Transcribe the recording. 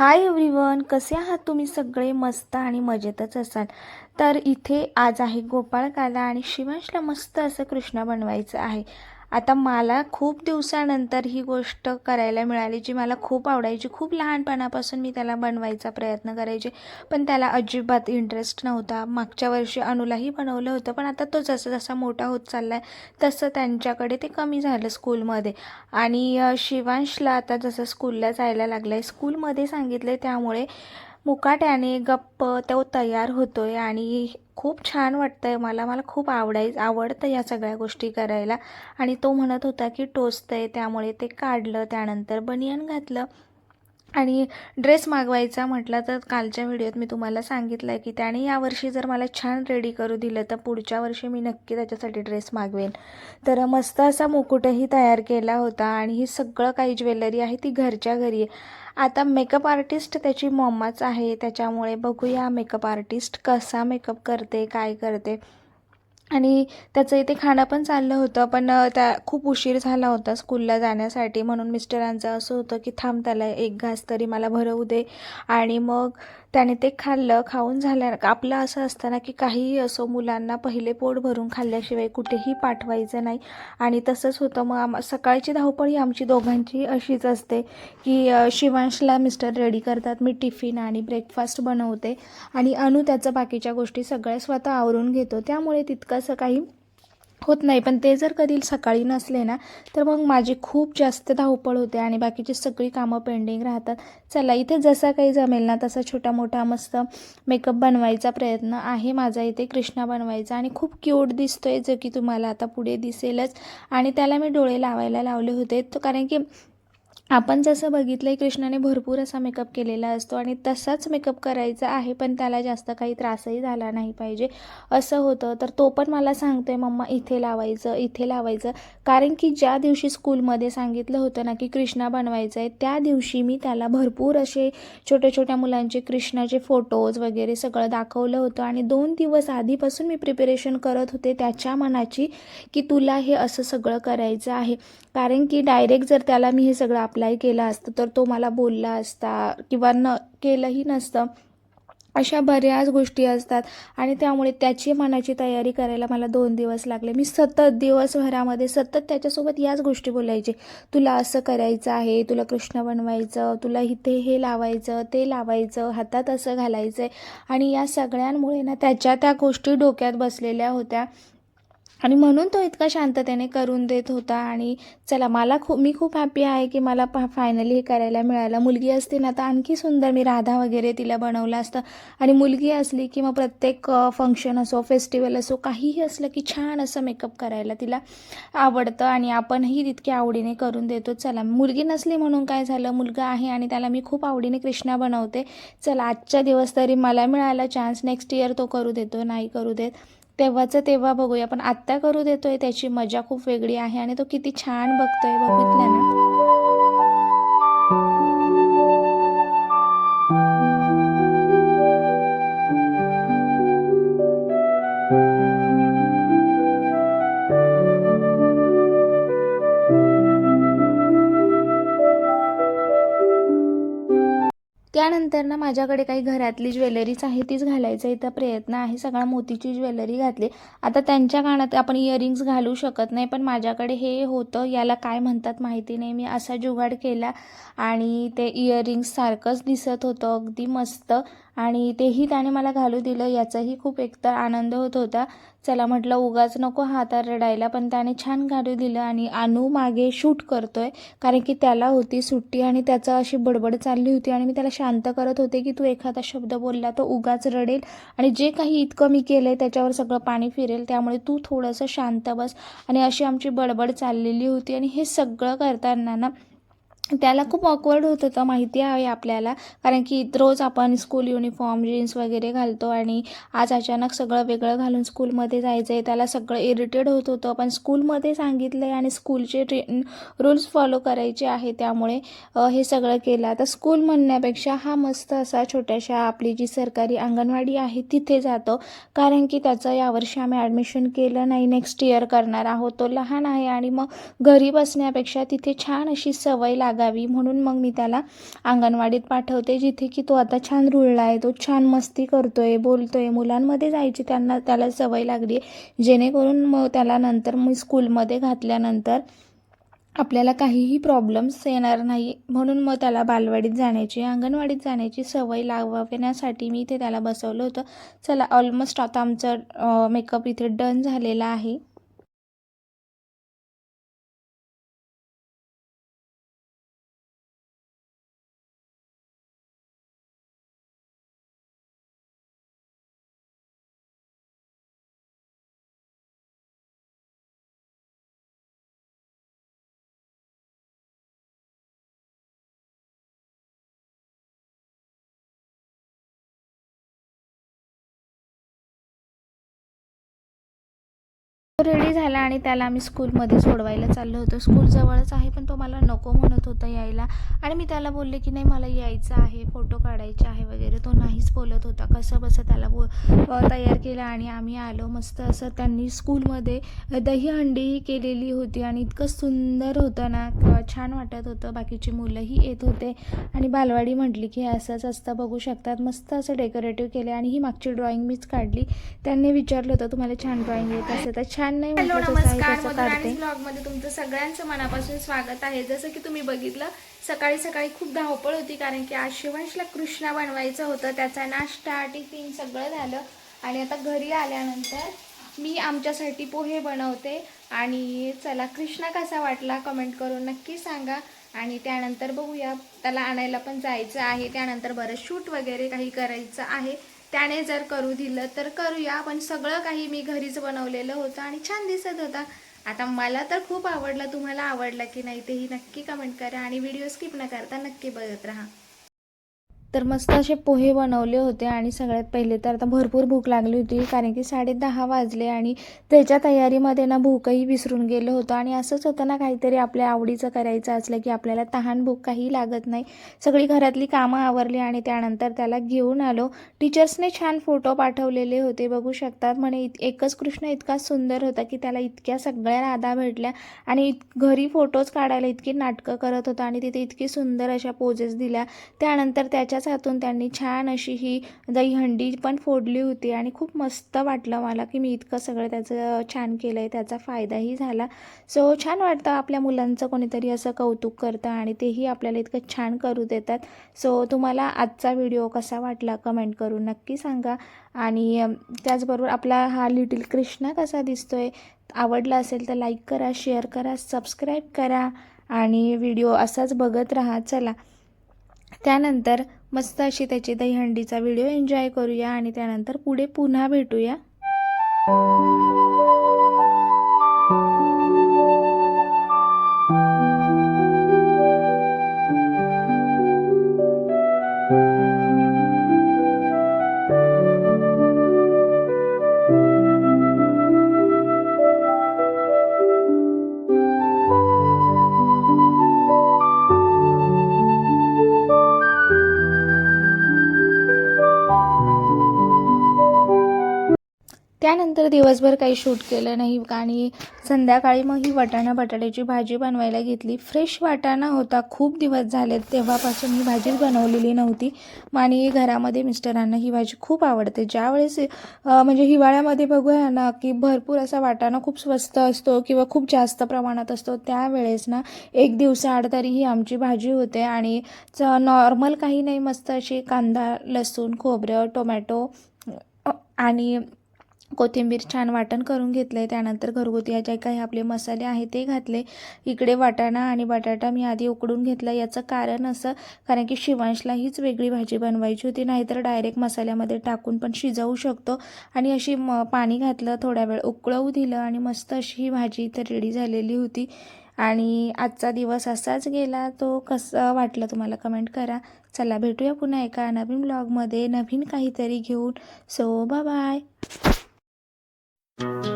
Hi everyone कसे आहात तुम्ही? सगळे मस्त आणि मजेतच असाल. तर इथे आज आहे गोपाळकाला आणि शिवांशला मस्त असं कृष्ण बनवायचं आहे. आता मला खूप दिवसानंतर ही गोष्ट करायला मिळाली जी मला खूप आवडायची. खूप लहानपणापासून मी त्याला बनवायचा प्रयत्न करायचे पण त्याला अजिबात इंटरेस्ट नव्हता. मागच्या वर्षी अनुलाही बनवलं होतं पण आता तो जसा जसा मोठा होत चालला आहे तसं त्यांच्याकडे ते कमी झालं स्कूलमध्ये. आणि शिवांशला आता जसं स्कूलला जायला लागलं आहे स्कूलमध्ये सांगितले त्यामुळे मुकाट्याने गप्प तो तयार होतो आहे आणि खूप छान वाटतं आहे मला. मला खूप आवडाय आवडतं या सगळ्या गोष्टी करायला. आणि तो म्हणत होता की टोचतं आहे त्यामुळे ते काढलं. त्यानंतर बनियन घातलं. आणि ड्रेस मागवायचा म्हटलं तर कालच्या व्हिडिओत मी तुम्हाला सांगितलं आहे की त्याने यावर्षी जर मला छान रेडी करू दिलं तर पुढच्या वर्षी मी नक्की त्याच्यासाठी ड्रेस मागवेन. तर मस्त असा मुकुटही तयार केला होता आणि ही सगळं काही ज्वेलरी आहे ती घरच्या घरी आहे. आता मेकअप आर्टिस्ट त्याची मम्माच आहे त्याच्यामुळे बघूया मेकअप आर्टिस्ट कसा मेकअप करते काय करते. आणि त्याचं इथे खाणं पण चाललं होतं पण त्या खूप उशीर झाला होता स्कूलला जाण्यासाठी म्हणून मिस्टरांचं असं होतं की थांब त्याला एक घास तरी मला भरवू दे. आणि मग त्याने ते खाल्लं खाऊन झाल्या आपलं असं असतं ना की काहीही असो मुलांना पहिले पोट भरून खाल्ल्याशिवाय कुठेही पाठवायचं नाही. आणि तसंच होतं. मग आम सकाळची धावपळ ही आमची दोघांची अशीच असते की शिवांशला मिस्टर रेडी करतात. मी टिफिन आणि ब्रेकफास्ट बनवते. आणि अनु त्याचं बाकीच्या गोष्टी सगळ्या स्वतः आवरून घेतो. त्यामुळे तितकंसं काही होत नाही. पण ते जर कधी सकाळी नसले ना तर मग माझी खूप जास्त धावपळ होते आणि बाकीची सगळी कामं पेंडिंग राहतात. चला इथे जसा काही जमेल ना तसा छोटा मोठा मस्त मेकअप बनवायचा प्रयत्न आहे माझा. इथे कृष्णा बनवायचा आणि खूप क्यूट दिसतोय जो की तुम्हाला आता पुढे दिसेलच. आणि त्याला मी डोळे लावायला लावले होते. तो कारण की आपण जसं बघितलं आहे कृष्णाने भरपूर असा मेकअप केलेला असतो आणि तसाच मेकअप करायचा आहे पण त्याला जास्त काही त्रासही झाला नाही पाहिजे. असं होतं. तर तो पण मला सांगतोय मम्मा इथे लावायचं इथे लावायचं. कारण की ज्या दिवशी स्कूलमध्ये सांगितलं होतं ना की कृष्णा बनवायचं आहे त्या दिवशी मी त्याला भरपूर असे छोट्या छोट्या मुलांचे कृष्णाचे फोटोज वगैरे सगळं दाखवलं होतं. आणि दोन दिवस आधीपासून मी प्रिपरेशन करत होते त्याच्या मनाची की तुला हे असं सगळं करायचं आहे. कारण की डायरेक्ट जर त्याला मी हे सगळं अप्लाय केलं असतं तर तो मला बोलला असता किंवा न केलंही नसतं. अशा बऱ्याच गोष्टी असतात आणि त्यामुळे त्याची मनाची तयारी करायला मला दोन दिवस लागले. मी सतत दिवसभरामध्ये सतत त्याच्यासोबत याच गोष्टी बोलायचे. तुला असं करायचं आहे तुला कृष्ण बनवायचं तुला इथे हे लावायचं ते लावायचं हातात असं घालायचं आहे आणि या सगळ्यांमुळे ना त्याच्या त्या गोष्टी डोक्यात बसलेल्या होत्या. आणि म्हणून तो इतका शांततेने करून देत होता. आणि चला मला खूप मी खूप हॅपी आहे की मला पा फायनली हे करायला मिळालं. मुलगी असते ना तर आणखी सुंदर मी राधा वगैरे तिला बनवलं असतं. आणि मुलगी असली की मग प्रत्येक फंक्शन असो फेस्टिवल असो काहीही असलं की छान असं मेकअप करायला तिला आवडतं. आणि आपणही तितक्या आवडीने करून देतो. चला मुलगी नसली म्हणून काय झालं? मुलगा आहे आणि त्याला मी खूप आवडीने कृष्णा बनवते. चला आजच्या दिवस तरी मला मिळाला चान्स नेक्स्ट इयर तो करू देतो नाही करू देत. तेव्हाचं तेव्हा बघूया. पण आत्ता करू देतोय त्याची मजा खूप वेगळी आहे आणि तो किती छान बघतोय बघितलं ना त्यानंतर ना माझ्याकडे काही घरातली ज्वेलरीज आहे तीच घालायचा इथं प्रयत्न आहे. सगळा मोतीची ज्वेलरी घातली. आता त्यांच्या कानात आपण इयरिंग्स घालू शकत नाही पण माझ्याकडे हे होतं याला काय म्हणतात माहिती नाही. मी असा जुगाड केला आणि ते इयरिंग्स सारखंच दिसत होतं. अगदी मस्त. आणि तेही त्याने मला घालू दिलं याचाही खूप एकतर आनंद होत होता. चला म्हटलं उगाच नको हातात रडायला पण त्याने छान घालू दिलं आणि अनु मागे शूट करतोय कारण की त्याला होती सुट्टी आणि त्याचं अशी बडबड चालली होती आणि मी त्याला शांत करत होते की तू एखादा शब्द बोलला तो उगाच रडेल. आणि जे काही इतकं मी केलं आहे त्याच्यावर सगळं पाणी फिरेल त्यामुळे तू थोडंसं शांत बस. आणि अशी आमची बडबड चाललेली होती आणि हे सगळं करताना ना त्याला खूप ऑकवर्ड होत होतं माहिती आहे आपल्याला. कारण की रोज आपण स्कूल युनिफॉर्म जीन्स वगैरे घालतो आणि आज अचानक सगळं वेगळं घालून स्कूलमध्ये जायचं आहे त्याला सगळं इरिटेड होत होतं. पण स्कूलमध्ये सांगितलं आहे आणि स्कूलचे ट्रे रूल्स फॉलो करायचे आहे. त्यामुळे हे सगळं केलं. आता स्कूल म्हणण्यापेक्षा हा मस्त असा छोट्याशा आपली जी सरकारी अंगणवाडी आहे तिथे जातो. कारण की त्याचं यावर्षी आम्ही ॲडमिशन केलं नाही. नेक्स्ट इयर करणार आहोत. तो लहान आहे आणि मग घरी बसण्यापेक्षा तिथे छान अशी सवय लागत लागावी म्हणून मग मी त्याला अंगणवाडीत पाठवते जिथे की तो आता छान रुळला आहे तो छान मस्ती करतो आहे बोलतो आहे मुलांमध्ये जायची त्यांना त्याला सवय लागली आहे. जेणेकरून मग त्याला नंतर मी स्कूलमध्ये घातल्यानंतर आपल्याला काहीही प्रॉब्लेम्स येणार नाही. म्हणून मग त्याला बालवाडीत जाण्याची अंगणवाडीत जाण्याची सवय लावण्यासाठी मी इथे त्याला बसवलं होतं. चला ऑलमोस्ट आता आमचं मेकअप इथे डन झालेला आहे. रेडी झाला आणि त्याला आम्ही स्कूलमध्ये सोडवायला चाललो होतो. स्कूल जवळच आहे पण तो मला नको म्हणत होता यायला. आणि मी त्याला बोलले की नाही मला यायचं आहे फोटो काढायचे आहे वगैरे. तो नाहीच बोलत होता. कसं बसं त्याला बो तयार केलं आणि आम्ही आलो मस्त असं त्यांनी स्कूलमध्ये दहीहंडीही केलेली होती आणि इतकं सुंदर होतं ना छान वाटत होतं. बाकीची मुलंही येत होते आणि बालवाडी म्हटली की असंच असतं बघू शकतात. मस्त असं डेकोरेटिव्ह केले आणि ही मागची ड्रॉइंग मीच काढली. त्यांनी विचारलं होतं तुम्हाला छान ड्रॉइंग येत असेल तर छान नाही म्हटलं तसं आहे नमस्कार. तसं मधुराणी काढते? ब्लॉगमध्ये तुमचं सगळ्यांचं मनापासून स्वागत आहे. जसं की तुम्ही बघितलं सकाळी सकाळी खूप धावपळ होती कारण की आज शिवंशला कृष्णा बनवायचं होतं. त्याचा नाश्ता टिफिन सगळं झालं. आणि आता घरी आल्यानंतर मी आमच्यासाठी पोहे बनवते. आणि चला कृष्णा कसा वाटला कमेंट करून नक्की सांगा. आणि त्यानंतर बघूया त्याला आणायला पण जायचं आहे. त्यानंतर बरं शूट वगैरे काही करायचं आहे. त्याने जर करू दिलं तर करूया. पण सगळं काही मी घरीच बनवलेलं होतं आणि छान दिसत होता. आता मला तर खूप आवडलं. तुम्हाला आवडलं की नाही तेही नक्की कमेंट करा आणि व्हिडिओ स्किप न करता नक्की बघत राहा. तर मस्त असे पोहे बनवले होते आणि सगळ्यात पहिले तर आता भरपूर भूक लागली होती कारण की साडे दहा वाजले आणि त्याच्या तयारीमध्ये ना भूकही विसरून गेलो होतो. आणि असंच होतं ना काहीतरी आपल्या आवडीचं करायचं असलं की आपल्याला तहान भूक काही लागत नाही. सगळी घरातली कामं आवरली आणि त्यानंतर त्याला घेऊन आलो. टीचर्सने छान फोटो पाठवलेले होते बघू शकतात. म्हणे इत एकच कृष्ण इतका सुंदर होता की त्याला इतक्या सगळ्या राधा भेटल्या आणि इत घरी फोटोज काढायला इतकी नाटकं करत होता आणि तिथे इतकी सुंदर अशा पोजेस दिल्या. त्यानंतर त्याच्या त्याच्याच हातून त्यांनी छान अशी ही दहीहंडी पण फोडली होती आणि खूप मस्त वाटलं मला की मी इतकं सगळं त्याचं छान केलं आहे त्याचा फायदाही झाला. सो छान वाटतं आपल्या मुलांचं कोणीतरी असं कौतुक करतं आणि तेही आपल्याला इतकं छान करू देतात. सो तुम्हाला आजचा व्हिडिओ कसा वाटला कमेंट करून नक्की सांगा. आणि त्याचबरोबर आपला हा लिटिल कृष्णा कसा दिसतोय आवडला असेल तर लाईक करा शेअर करा सबस्क्राईब करा आणि व्हिडिओ असाच बघत राहा. चला. त्यानंतर मस्त अशी त्याची दहीहंडीचा व्हिडिओ एन्जॉय करूया आणि त्यानंतर पुढे पुन्हा भेटूया. त्यानंतर दिवसभर काही शूट केलं नाही आणि संध्याकाळी मग ही वाटाणा बटाट्याची भाजी बनवायला घेतली. फ्रेश वाटाणा होता. खूप दिवस झाले तेव्हापासून ही भाजीच बनवलेली नव्हती. आणि घरामध्ये मिस्टरांना ही भाजी खूप आवडते. ज्यावेळेस म्हणजे हिवाळ्यामध्ये बघूया ना की भरपूर असा वाटाणा खूप स्वस्त असतो किंवा खूप जास्त प्रमाणात असतो त्यावेळेस ना एक दिवसाआड तरी ही आमची भाजी होते. आणि च नॉर्मल काही नाही मस्त अशी कांदा लसूण खोबरं टोमॅटो आणि कोथिंबीर छान वाटण करून घेतलं आहे त्यानंतर घरगुती या जे काही आपले मसाले आहेत ते घातले. इकडे वाटाणा आणि बटाटा मी आधी उकडून घेतला. याचं कारण असं कारण की शिवांशला हीच वेगळी भाजी बनवायची होती. नाहीतर डायरेक्ट मसाल्यामध्ये टाकून पण शिजवू शकतो. आणि अशी म पाणी घातलं थोड्या वेळ उकळवू दिलं आणि मस्त अशी ही भाजी इथं रेडी झालेली होती. आणि आजचा दिवस असाच गेला. तो कसं वाटलं तुम्हाला कमेंट करा. चला भेटूया पुन्हा एका नवीन ब्लॉगमध्ये नवीन काहीतरी घेऊन. So bye Thank you.